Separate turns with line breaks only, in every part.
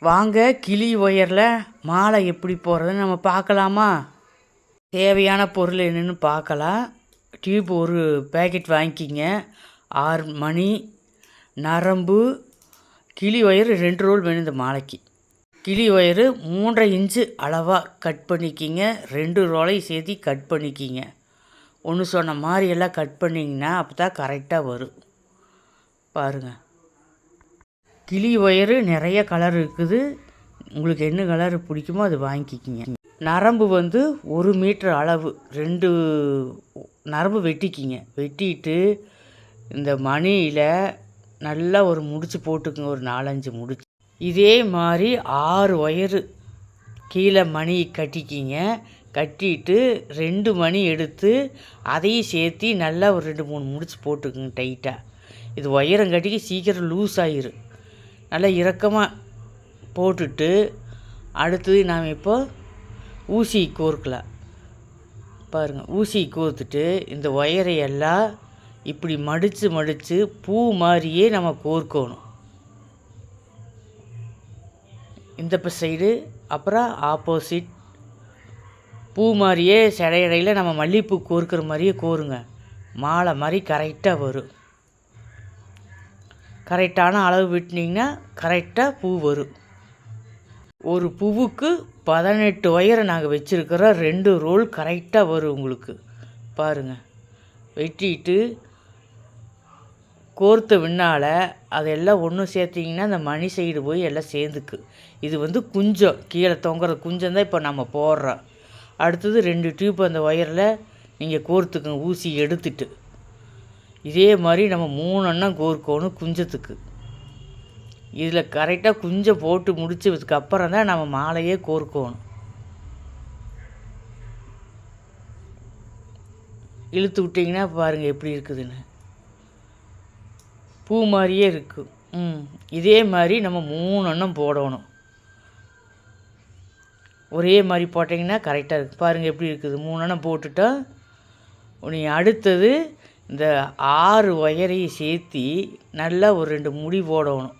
வாங்க கிளி ஒயரில் மாலை எப்படி போகிறதுன்னு நம்ம பார்க்கலாமா? தேவையான பொருள் என்னென்னு பார்க்கலாம். டியூப் ஒரு பேக்கெட் வாங்கிக்கிங்க. ஆறு மணி நரம்பு கிளி ஒயர் ரெண்டு ரோல் வேணும் இந்த மாலைக்கு. கிளி ஒயரு மூன்றரை இன்ச்சு அளவாக கட் பண்ணிக்கிங்க. ரெண்டு ரோலையும் சேர்த்து கட் பண்ணிக்கிங்க. ஒன்று சொன்ன மாதிரி எல்லாம் கட் பண்ணிங்கன்னா அப்போ தான் கரெக்டாக வரும். பாருங்கள் கிளி ஒயரு நிறைய கலர் இருக்குது. உங்களுக்கு என்ன கலர் பிடிக்குமோ அது வாங்கிக்கிங்க. நரம்பு வந்து ஒரு மீட்டர் அளவு ரெண்டு நரம்பு வெட்டிக்கிங்க. வெட்டிட்டு இந்த மணியில் நல்லா ஒரு முடிச்சு போட்டுக்குங்க ஒரு நாலஞ்சு முடிச்சு. இதே மாதிரி ஆறு ஒயரு கீழே மணி கட்டிக்கிங்க. கட்டிட்டு ரெண்டு மணி எடுத்து அதையும் சேர்த்து நல்லா ஒரு ரெண்டு மூணு முடிச்சு போட்டுக்குங்க டைட்டாக இது ஒயரம் கட்டிக்கு சீக்கிரம் லூஸ் ஆயிரும். நல்லா இறக்கமாக போட்டுட்டு அடுத்தது நாம் இப்போ ஊசி கோர்க்கலாம் பாருங்கள் ஊசி கோர்த்துட்டு இந்த ஒயரை எல்லாம் இப்படி மடித்து மடித்து பூ மாதிரியே நம்ம கோர்க்கணும். இந்த சைடு அப்புறம் ஆப்போசிட் பூ மாதிரியே சிடையடையில் நம்ம மல்லிகைப்பூ கோர்க்கிற மாதிரியே கோருங்க. மாலை மாதிரி கரெக்டாக வரும். கரெக்டான அளவு விட்டினீங்கன்னா கரெக்டாக பூ வரும். ஒரு பூவுக்கு பதினெட்டு ஒயரை நாங்கள் வச்சுருக்கிறோம் ரெண்டு ரோல் கரெக்டாக வரும் உங்களுக்கு. பாருங்கள் வெட்டிட்டு கோர்த்த விண்ணால் அதெல்லாம் ஒன்றும் சேர்த்திங்கன்னா அந்த மணி சைடு போய் எல்லாம் சேர்ந்துக்கு. இது வந்து குஞ்சம். கீழே தொங்குற குஞ்சம் தான் இப்போ நம்ம போடுறோம். அடுத்தது ரெண்டு டியூப் அந்த ஒயரில் நீங்கள் கோர்த்துக்குங்க ஊசி எடுத்துட்டு. இதே மாதிரி நம்ம மூணு அண்ணன் கோர்க்கணும் குஞ்சத்துக்கு. இதில் கரெக்டாக குஞ்சம் போட்டு முடிச்சதுக்கு அப்புறம் தான் நம்ம மாலையே கோர்க்கணும். இழுத்து விட்டிங்கன்னா பாருங்கள் எப்படி இருக்குதுன்னு. பூ மாதிரியே இருக்குது ம் இதே மாதிரி நம்ம மூணு அண்ணம் போடணும். ஒரே மாதிரி போட்டிங்கன்னா கரெக்டாக இருக்குது பாருங்கள் எப்படி இருக்குது. மூணு அண்ணம் போட்டுட்டா நீ அடுத்தது இந்த ஆறு ஒயரையும் சேர்த்தி நல்லா ஒரு ரெண்டு முடி போடணும்.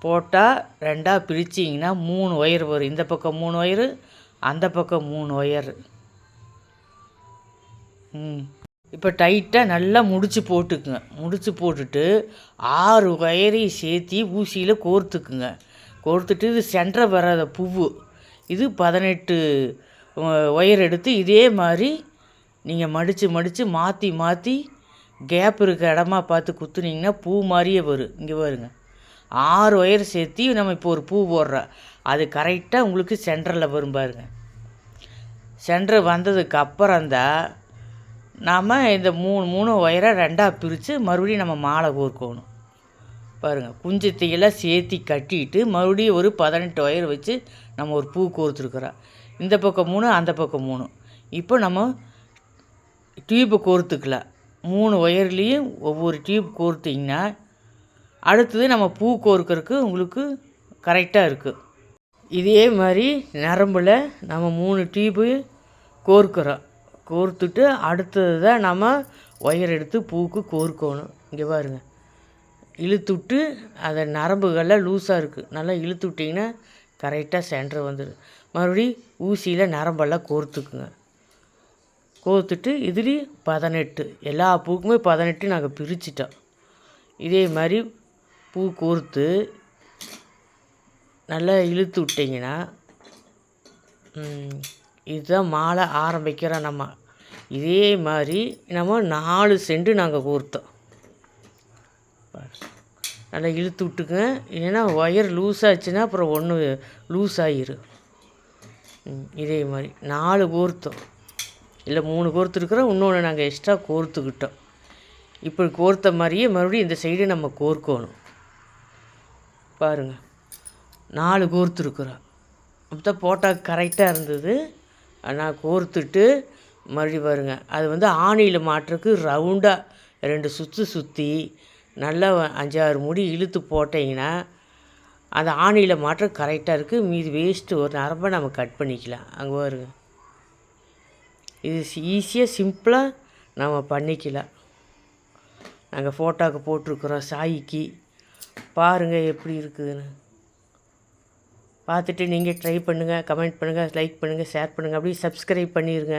போட்டால் ரெண்டாக பிரிச்சிங்கன்னா மூணு ஒயர் வரும். இந்த பக்கம் மூணு ஒயரு அந்த பக்கம் மூணு ஒயரு ம். இப்போ டைட்டாக நல்லா முடிச்சு போட்டுக்குங்க. முடிச்சு போட்டுட்டு ஆறு ஒயரையும் சேர்த்தி ஊசியில் கோர்த்துக்குங்க. கோர்த்துட்டு இது சென்டரை வராத பூவு இது பதினெட்டு ஒயர் எடுத்து இதே மாதிரி நீங்கள் மடித்து மடித்து மாற்றி மாற்றி கேப் இருக்க இடமா பார்த்து குத்துனீங்கன்னா பூ மாதிரியே வரும் இங்கே பாருங்க. ஆறு ஒயர் சேர்த்தி நம்ம இப்போ ஒரு பூ போடுறோம் அது கரெக்டாக உங்களுக்கு சென்டரில் வரும் பாருங்க. சென்டர் வந்ததுக்கு அப்புறம் தான் நாம் இந்த மூணு மூணு ஒயரை ரெண்டாக பிரித்து மறுபடியும் நம்ம மாலை கோர்க்கணும் பாருங்கள் குஞ்சத்தையெல்லாம் சேர்த்தி கட்டிட்டு மறுபடியும் ஒரு பதினெட்டு ஒயர் வச்சு நம்ம ஒரு பூ கோர்த்துருக்குறோம். இந்த பக்கம் மூணு அந்த பக்கம் மூணு. இப்போ நம்ம டியூப்பை கோர்த்துக்கலாம் மூணு ஒயர்லேயும் ஒவ்வொரு டியூப் கோர்த்திங்கன்னா அடுத்தது நம்ம பூ கோர்க்கறதுக்கு உங்களுக்கு கரெக்டாக இருக்குது இதே மாதிரி நரம்பில் நம்ம மூணு டியூப்பு கோர்க்குறோம். கோர்த்துட்டு அடுத்தது தான் நம்ம ஒயர் எடுத்து பூக்கு கோர்க்கணும். இங்கே பாருங்கள் இழுத்து விட்டு அதை நரம்புகள்லாம் லூஸாக இருக்குது நல்லா இழுத்து விட்டிங்கன்னா கரெக்டாக சென்டர் வந்துடும் மறுபடி ஊசியில் நரம்பெல்லாம் கோர்த்துக்குங்க. கோர்த்துட்டு இதுலேயும் பதினெட்டு. எல்லா பூக்குமே பதினெட்டு நாங்கள் பிரிச்சிட்டோம் இதே மாதிரி பூ கோர்த்து நல்லா இழுத்து விட்டிங்கன்னா இதுதான் மாலை ஆரம்பிக்கிறோம் நம்ம. இதே மாதிரி நம்ம நாலு செண்டு நாங்கள் கோர்த்தோம். நல்லா இழுத்து விட்டுக்குங்க. இல்லைன்னா ஒயர் லூஸ் ஆச்சுன்னா அப்புறம் ஒன்று லூஸ் ஆகிரும் இதே மாதிரி நாலு கோர்த்தோம். இல்லை மூணு கோர்த்துருக்குறோம் இன்னொன்று நாங்கள் எக்ஸ்ட்ரா கோர்த்துக்கிட்டோம். இப்படி கோர்த்த மாதிரியே மறுபடியும் இந்த சைடு நம்ம கோர்க்கணும். பாருங்கள் நாலு கோர்த்துருக்குறோம் அப்போ தான் போட்டால் கரெக்டாக இருந்தது. நான் கோர்த்துட்டு மறுபடியும் பாருங்க. அது வந்து ஆணியில் மாட்டுறக்கு ரவுண்டாக ரெண்டு சுற்று சுற்றி நல்லா அஞ்சாறு முடி இழுத்து போட்டிங்கன்னா அந்த ஆணியில் மாற்ற கரெக்டாக இருக்குது மீதி வேஸ்ட்டு ஒரு நரம்பை நம்ம கட் பண்ணிக்கலாம். அங்கே பாருங்க. இது ஈஸியாக சிம்பிளாக நம்ம பண்ணிக்கலாம் நாங்கள் ஃபோட்டோவுக்கு போட்டிருக்குறோம் சாய்க்கு. பாருங்கள் எப்படி இருக்குதுன்னு. பார்த்துட்டு நீங்கள் ட்ரை பண்ணுங்கள் கமெண்ட் பண்ணுங்கள் லைக் பண்ணுங்கள் ஷேர் பண்ணுங்கள் அப்படியே சப்ஸ்கிரைப் பண்ணிடுங்க